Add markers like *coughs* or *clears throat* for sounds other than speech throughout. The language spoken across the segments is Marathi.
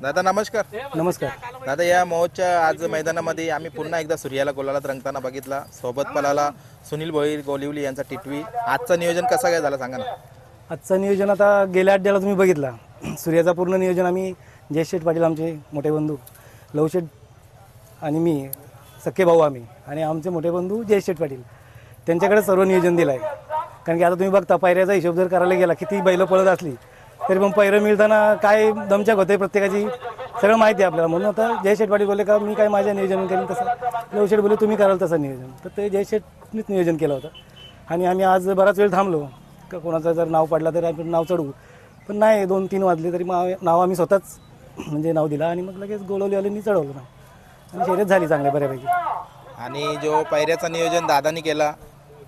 दादा नमस्कार. नमस्कार. दादा या महोत्सच्या आज मैदानामध्ये आम्ही पुन्हा एकदा सूर्याला गोलाला रंगताना बघितला. सोबत पलाला सुनील भोईर गोलिवली यांचा टिटवी. आजचं नियोजन कसं काय झालं सांगा ना. आजचं नियोजन आता गेल्या अड्ड्याला तुम्ही बघितला. सूर्याचं पूर्ण नियोजन आम्ही जयशेठ पाटील आमचे मोठे बंधू लवशेठ आणि मी सख्खे भाऊ आम्ही आणि आमचे मोठे बंधू जयशेठ पाटील. त्यांच्याकडे सर्व नियोजन दिलं आहे कारण की आता तुम्ही बघता पायऱ्याचा हिशोब जर करायला गेला किती बैलं पळत असली तरी पण पैरं मिळताना काय दमचाक होते प्रत्येकाची सगळं माहिती आहे आपल्याला. म्हणून आता जयशेठ पाटील बोलले का मी काय माझ्या नियोजन करेन तसं. नवशेठ बोलले तुम्ही कराल तसं नियोजन. तर ते जयशेठनीच नियोजन केलं होतं. आणि आम्ही आज बराच वेळ थांबलो. का कोणाचं जर नाव पडला तर आपण नाव चढवू. पण नाही दोन तीन वाजले तरी मग नाव आम्ही स्वतःच म्हणजे नाव दिलं आणि मग लगेच गोलवलीवाल्यांनी चढवलं नाव. आणि शर्यत झाली चांगल्या बऱ्यापैकी. आणि जो पैऱ्याचं नियोजन दादानी केला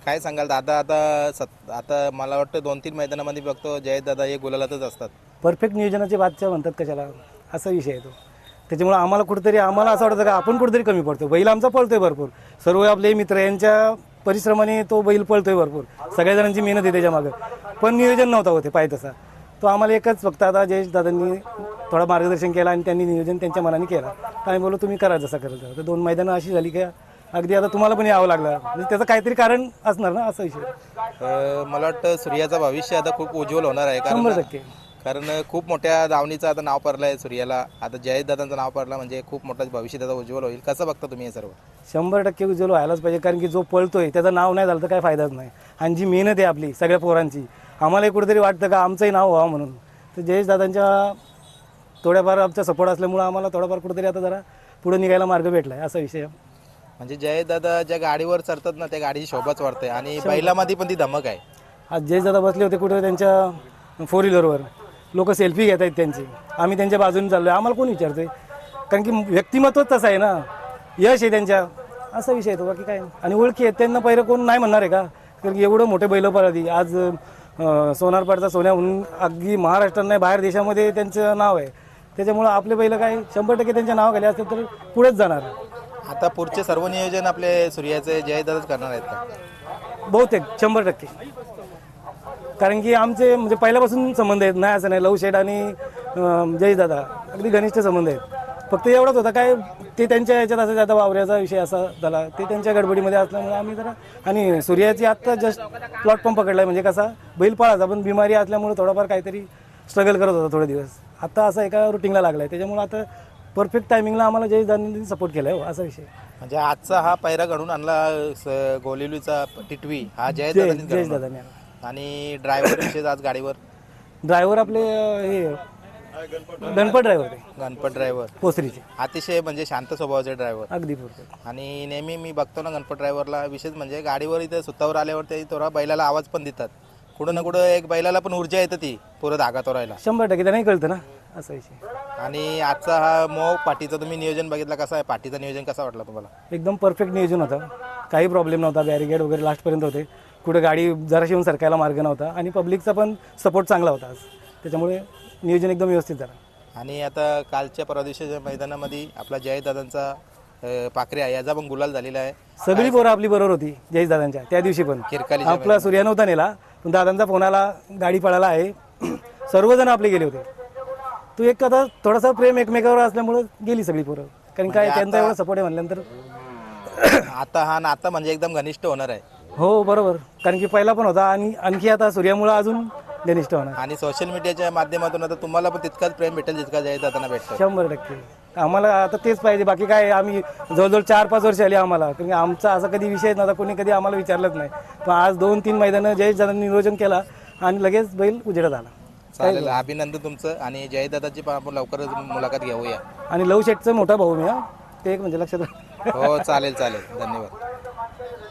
काय सांगाल? दादा आता सत आता मला वाटतं दोन तीन मैदानामध्ये बघतो जय दादा हे गुलालातच असतात. परफेक्ट नियोजनाचे बादशाह म्हणतात कशाला? असा विषय आहे तो. त्याच्यामुळे आम्हाला कुठेतरी आम्हाला असं वाटतं का आपण कुठेतरी कमी पडतो बैल आमचा पळतोय भरपूर. सर्व आपले मित्र यांच्या परिश्रमाने तो बैल पळतोय भरपूर. सगळ्या जणांची मेहनत आहे त्याच्या मागं पण नियोजन नव्हता होते पाय तसा. तो आम्हाला एकच फक्त आता जयेश दादांनी थोडा मार्गदर्शन केला आणि त्यांनी नियोजन त्यांच्या मनाने केला. तर आम्ही बोलो तुम्ही करा जसा करायचं तर दोन मैदानं अशी झाली की अगदी आता तुम्हाला पण यावं लागलं. म्हणजे त्याचं काहीतरी कारण असणार ना असा विषय. अं, मला वाटतं सूर्याचं भविष्य आता खूप उज्ज्वल होणार आहे. शंभर कारण टक्के. कारण खूप मोठ्या धावणीचं आता नाव पडलं आहे सूर्याला. आता जयेश दादांचं नाव पडलं म्हणजे खूप मोठं भविष्य त्याचं उज्ज्वल होईल. कसं बघता तुम्ही हे सर्व? शंभर टक्के उज्ज्वल व्हायलाच पाहिजे. कारण की जो पळतोय त्याचं नाव नाही झालं तर काय फायदाच नाही. आणि जी मेहनत आहे आपली सगळ्या पोरांची आम्हालाही कुठेतरी वाटतं का आमचंही नाव व्हावं म्हणून. तर जयेश दादांच्या थोड्याफार आमचा सपोर्ट असल्यामुळं आम्हाला थोडाफार कुठेतरी आता जरा पुढे निघायला मार्ग भेटला आहे असा विषय. आहे. म्हणजे जय दादा ज्या गाडीवर चढतात ना त्या गाडीची शोभाच वाढते. आणि बैलामध्ये पण ती धमक आहे. आज जयेश दादा बसले होते कुठे त्यांच्या फोर व्हीलरवर लोक सेल्फी घेत आहेत त्यांची. आम्ही त्यांच्या बाजूने चाललो आहे आम्हाला कोण विचारतोय? कारण की व्यक्तिमत्वच तसं आहे ना. यश आहे त्यांच्या. असा विषय आहे तो बाकी काय नाही. आणि ओळखी आहेत. त्यांना पहिलं कोण नाही म्हणणार आहे का? कारण की एवढं मोठे बैल पळाली आज अं, सोनारपाडचा सोन्या म्हणून अगदी महाराष्ट्रात नाही बाहेर देशामध्ये त्यांचं नाव आहे. त्याच्यामुळं आपले बैल काय? शंभर टक्के त्यांच्या नावाखाली असतील तर पुढेच जाणार. आता पुढचे सर्व नियोजन आपले सूर्याचे जयदादाच करणार आहेत का? बहुतेक शंभर टक्के. कारण की आमचे म्हणजे पहिल्यापासून संबंध आहेत नाही असं नाही लव शेड आणि अं, अगदी घनिष्ठ संबंध आहेत. फक्त एवढंच होतं काय ते त्यांच्या याच्यात असं आता वावऱ्याचा विषय असा झाला. ते त्यांच्या गडबडीमध्ये असल्यामुळे आम्ही जरा आणि सूर्याची आत्ता जस्ट प्लॉट पण पकडलाय म्हणजे कसा बैल पळाचा पण बिमारी असल्यामुळे थोडाफार काहीतरी स्ट्रगल करत होता थोडे दिवस. आता असं एका रुटीनला लागलाय. त्याच्यामुळे आता परफेक्ट टायमिंगला आम्हाला जय दादांनी सपोर्ट केलाय हो असा विषय. म्हणजे आजचा हा पैरा घडून आणला स- गोलिवलीचा टिटवी. हा जय जय दादांनी जयेश घडवला. दादांनी आणि ड्रायव्हर *coughs* विषय आज गाडीवर? ड्रायव्हर आपले अं, हे गणपत ड्रायव्हर ते. गणपत ड्रायव्हर पोसरीचे अतिशय म्हणजे शांत स्वभावाचे ड्रायव्हर अगदी परफेक्ट आणि नेहमी मी बघतो ना गणपत ड्रायव्हरला विशेष म्हणजे गाडीवर इथे सुतावर आल्यावर ते थोडा बैलाला आवाज पण देतात. कुठं ना कुठं एक बैलाला पण ऊर्जा येते ती पुरं धागा तोरायला शंभर टक्के त्यांनाही कळतं ना. असा विषय. आणि आजचा हा मो पाठीचा तुम्ही नियोजन बघितला कसा आहे? पाठीचा नियोजन कसा वाटला तुम्हाला? एकदम परफेक्ट नियोजन होतं. काही प्रॉब्लेम नव्हता. बॅरिगेड वगैरे लास्टपर्यंत होते. कुठे गाडी जराशी येऊन सरकायला मार्ग नव्हता आणि पब्लिकचा पण सपोर्ट चांगला होता आज. त्याच्यामुळे नियोजन एकदम व्यवस्थित झालं. आणि आता कालच्या परवा दिवशीच्या मैदानामध्ये आपला जयदादांचा अं, पाखऱ्या याचा पण गुलाल झालेला आहे. सगळी पोरं आपली बरोबर होती जयेश दादांच्या त्या दिवशी पण. किरकालीच्या आपला सूर्या नव्हता नेला पण दादांचा फोन आला गाडी पळाला आहे. *clears throat* सर्वजण आपले गेले होते. तू एक आता थोडासा प्रेम एकमेकावर असल्यामुळं गेली सगळी पोरं. कारण काय त्यांचा एवढा सपोर्ट आहे म्हणल्यानंतर आता हा नाता म्हणजे एकदम घनिष्ठ होणार आहे. हो बरोबर. कारण की पहिला पण होता आणि आणखी आता सूर्यामुळं अजून घनिष्ठ होणार. आणि सोशल मीडियाच्या माध्यमातून आता तुम्हाला पण तितकाच प्रेम भेटेल जितका जयदादांना भेटतो. शंभर टक्के. आम्हाला आता तेच पाहिजे. बाकी काय आम्ही जवळजवळ चार पाच वर्ष आली आम्हाला. कारण की आमचा असा कधी विषय नव्हता कोणी कधी आम्हाला विचारलंच नाही. पण आज दोन तीन मैदानं जयेश दादांनी नियोजन केला आणि लगेच बैल उजेडात आला. चालेल अभिनंदन तुमचं आणि जयदादाची पण आपण लवकरच मुलाखत घेऊया. आणि लव शेटचा मोठा भाऊ मी हा. ते एक म्हणजे लक्षात राहा. हो चालेल चालेल. धन्यवाद.